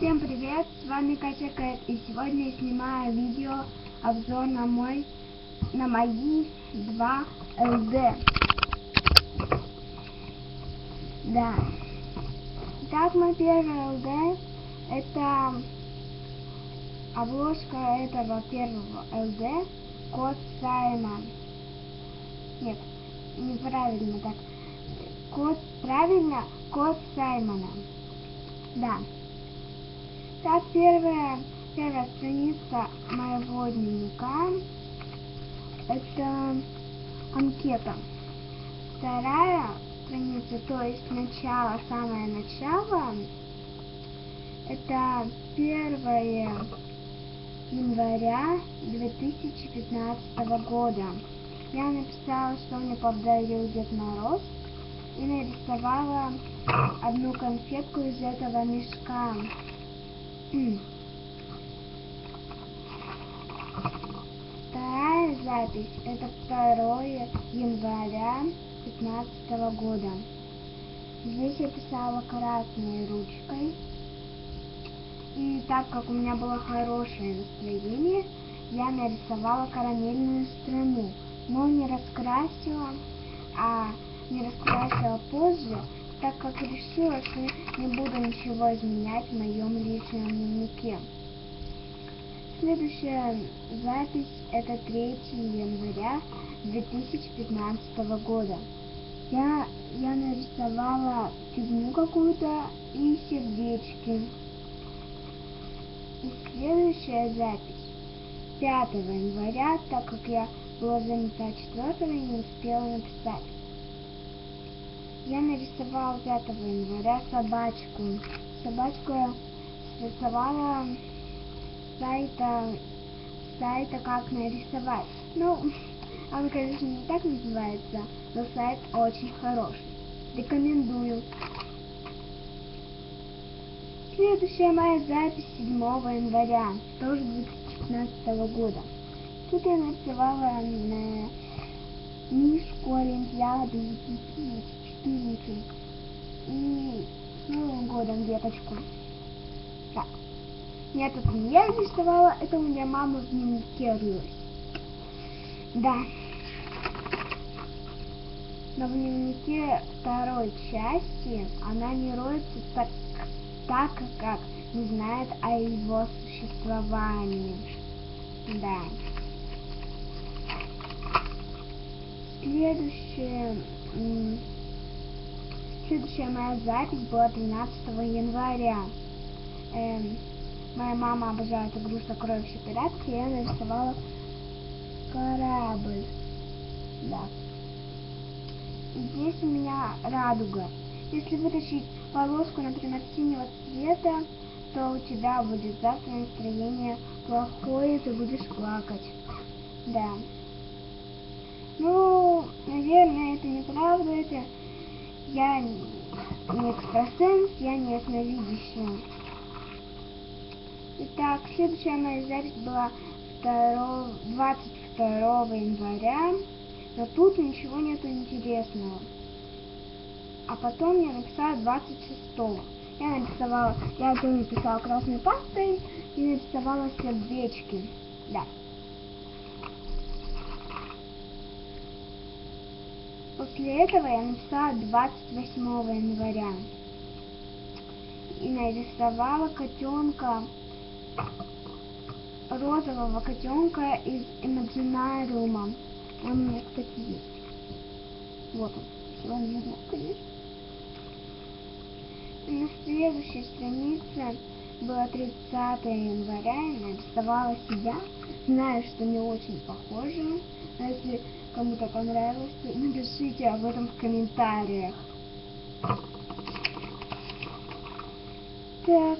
Всем привет, с вами Катя Кэт, и сегодня я снимаю видео обзор на мой, на мои два ЛД. Да. Итак, мой первый ЛД, это обложка этого первого ЛД, код Саймон. Нет, неправильно так. Код, правильно, код Саймона. Да. Первая, первая страница моего дневника это анкета. Вторая страница, то есть начало, самое начало, это 1 января 2015 года. Я написала, что мне подарил Дед Мороз и нарисовала одну конфетку из этого мешка. Вторая запись это 2 января 15 года. Здесь я писала красной ручкой. И так как у меня было хорошее настроение, я нарисовала карамельную страну, но не раскрасила, а не раскрасила позже, так как решила, что не буду ничего изменять в моем личном дневнике. Следующая запись это 3 января 2015 года. Я, я нарисовала фигню какую-то и сердечки. И следующая запись 5 января, так как я была занята 4 и не успела написать. Я нарисовала 5 января собачку. Собачку я нарисовала с сайта, сайта «Как нарисовать». Ну, он, конечно, не так называется, но сайт очень хороший. Рекомендую. Следующая моя запись 7 января, тоже 2015 года. Тут я нарисовала на Мишку Олимпиады 2014 и с Новым годом веточку. Так. Нет, это не я рисовала, это у меня мама в дневнике рылась. Да. Но в дневнике второй части она не роется так, так как не знает о его существовании. Да. Следующая, следующая моя запись была 13 января. Эм, моя мама обожает игру «Сокровища пиратки», и я нарисовала корабль. Да. И здесь у меня радуга. Если вытащить полоску, например, синего цвета, то у тебя будет завтра настроение плохое, ты будешь плакать. Да. Ну, наверное, это неправда, это я не экстрасенс, я не ясновидящая. Итак, следующая моя запись была 2, 22 января, но тут ничего нету интересного. А потом я написала 26 -го. Я нарисовала, я тоже написала красной пастой и нарисовала сердечки. Да. После этого я написала 28 января. И нарисовала котенка, розового котенка из Имагинариума. Он у меня, кстати, есть. Вот он. Его видно, конечно. На следующей странице было 30 января, и нарисовала себя. Знаю, что не очень похоже, если кому-то понравилось, то напишите об этом в комментариях. Так,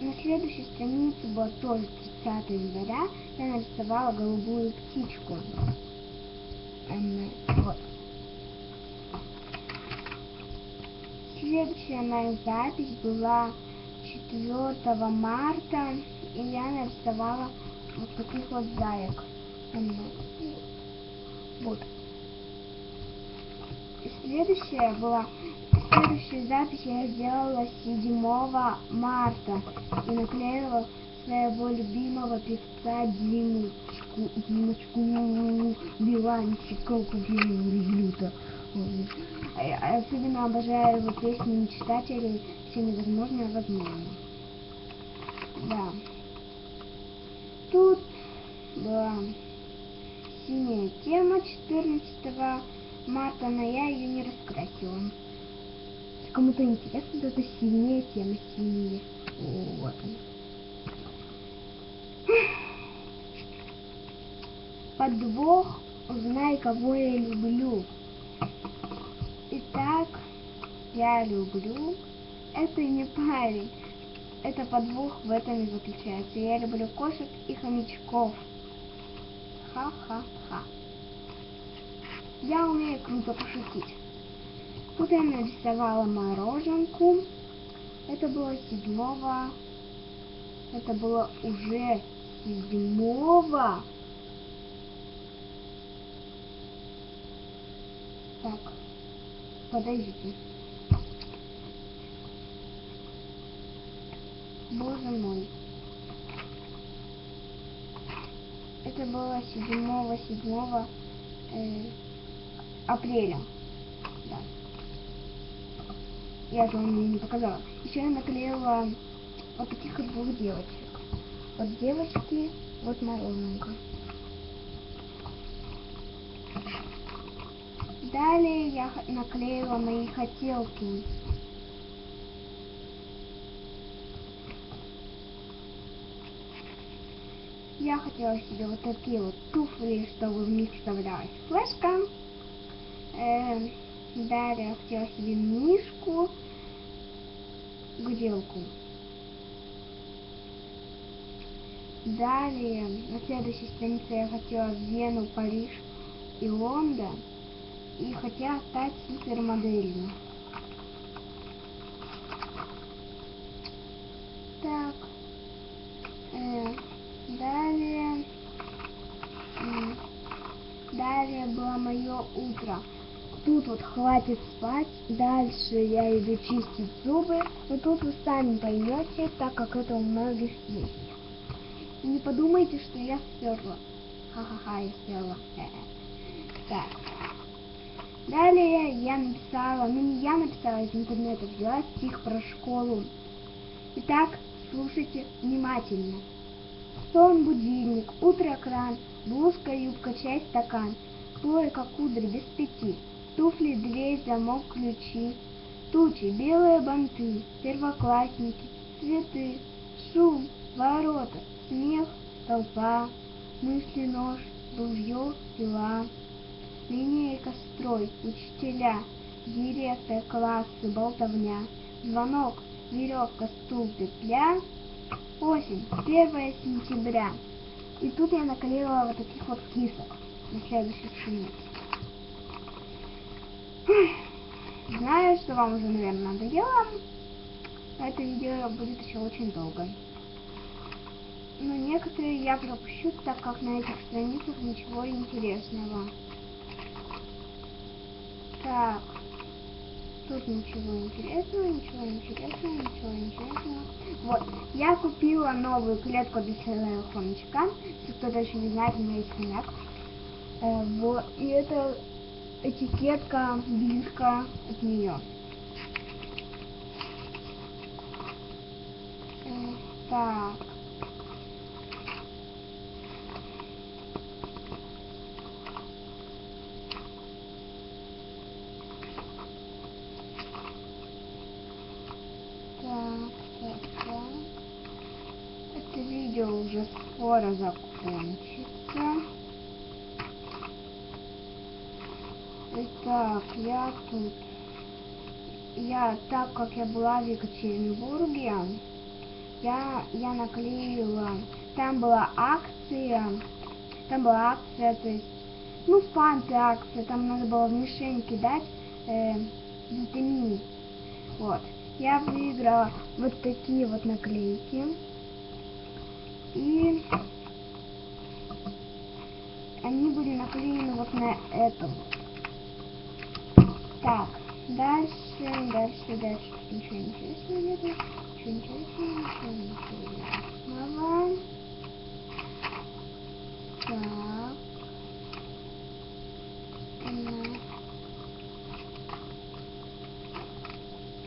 на следующей странице было тоже 30 января, я нарисовала голубую птичку. Эм, вот. Следующая моя запись была 4 марта, и я нарисовала вот таких вот заек. Эм, вот. Следующая была следующую запись я сделала 7 марта и наклеила своего любимого певца Димочку, Димочку Биланчика, люблю-то. Ой. А особенно обожаю его песни мечтателей все невозможное возможно. Да. Тут была синяя тема 14 марта, но я ее не раскрасила. Кому-то интересно, то это синяя тема, синяя. Вот. Подвох, узнай, кого я люблю. Итак, я люблю. Это не парень. Это подвох в этом и заключается. Я люблю кошек и хомячков. Ха-ха-ха. Я умею круто пошутить. Тут я нарисовала мороженку. Это было седьмого. Это было уже седьмого. Так, подождите. Боже мой. Это было 7 7 э, апреля. Да. Я же вам не показала. Еще я наклеила вот таких вот двух девочек. Вот девочки, вот мороженка. Далее я наклеила мои хотелки. Я хотела себе вот такие вот туфли, чтобы в них вставлялась флешка. Э, далее я хотела себе мишку, гделку. Далее, на следующей странице я хотела Вену, Париж и Лондон. И хотела стать супермоделью. Так. Э, далее. М, Далее было мое утро. Тут вот хватит спать. Дальше я иду чистить зубы. Но тут вы сами поймете, так как это у многих есть. И не подумайте, что я стерла. Ха-ха-ха, я стерла. Так. Далее я написала, ну не я написала из интернета, взяла стих про школу. Итак, слушайте внимательно. Сон, будильник, утро, кран, блузка, юбка, чай, стакан, плойка, кудри без пяти, туфли, дверь, замок, ключи, тучи, белые банты, первоклассники, цветы, шум, ворота, смех, толпа, мысли, нож, ружье, пила, линейка, строй, учителя, директор, классы, болтовня, звонок, веревка, стул, петля, осень, 1 сентября. И тут я наклеила вот таких вот кисок на следующей странице. Знаю, что вам уже, наверное, надоело. Это видео будет еще очень долго. Но некоторые я пропущу, так как на этих страницах ничего интересного. Так. Тут ничего интересного, ничего интересного, ничего интересного. Вот, я купила новую клетку для своего хомячка. Если кто-то еще не знает, у меня есть хомяк. Вот, и это этикетка, близко от нее. Так. Так, так, так. Это видео уже скоро закончится. Итак, я тут. Я, так как я была в Екатеринбурге, я, я наклеила. Там была акция. Там была акция, то есть, ну, фанты акция. Там надо было в мишень кидать э, витамины. Вот я выиграла вот такие вот наклейки. И они были наклеены вот на этом. Так, Дальше, дальше, дальше. Ничего интересного нету. Ничего интересного, ничего, интересного. Так.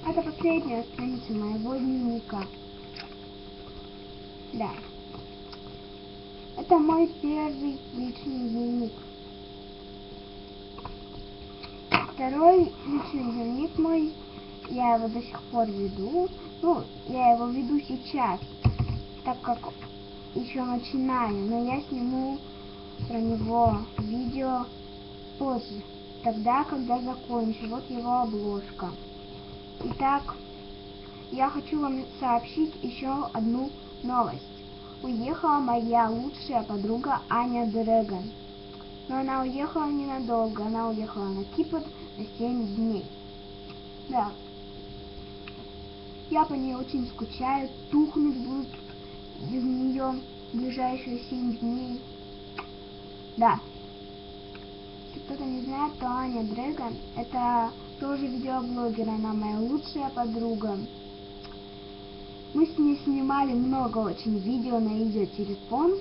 Это последняя страница моего дневника. Да. Это мой первый личный дневник. Второй личный дневник мой, я его до сих пор веду. Ну, я его веду сейчас, так как еще начинаю, но я сниму про него видео позже, тогда, когда закончу. Вот его обложка. Итак, я хочу вам сообщить еще одну новость. Уехала моя лучшая подруга Аня Дрэгон. Но она уехала ненадолго, она уехала на Кипр на 7 дней. Да. Я по ней очень скучаю, тухнуть буду без нее ближайшие 7 дней. Да. Если кто-то не знает, то Аня Дрэгон это тоже видеоблогер, она моя лучшая подруга. Мы с ней снимали много очень видео на ее телефон,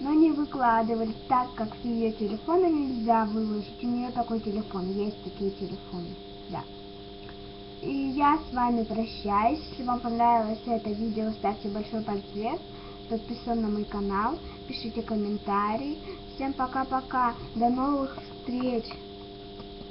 но не выкладывали, так как с ее телефона нельзя выложить. У нее такой телефон, есть такие телефоны, да. И я с вами прощаюсь. Если вам понравилось это видео, ставьте большой палец вверх, подписывайтесь на мой канал, пишите комментарии. Всем пока-пока, до новых встреч!